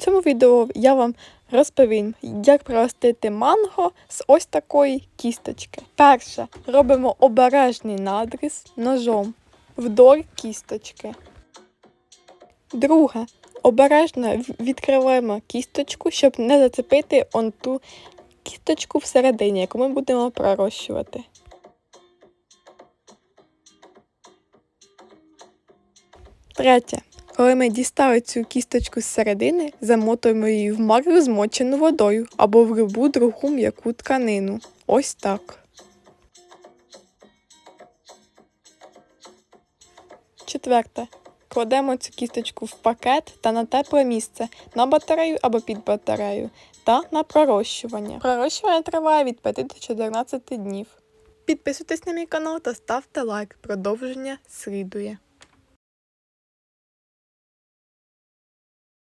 цьому відео я вам розповім, як проростити манго з ось такої кісточки. Перше, робимо обережний надріз ножом вдоль кісточки. Друге, обережно відкриваємо кісточку, щоб не зацепити он ту кісточку всередині, яку ми будемо пророщувати. Третє. Коли ми дістали цю кісточку з середини, замотуємо її в марку змочену водою або в любу другу м'яку тканину. Ось так. Четверте. Кладемо цю кісточку в пакет та на тепле місце на батарею або під батарею та на пророщування. Пророщування триває від 5 до 14 днів. Підписуйтесь на мій канал та ставте лайк. Продовження слідує.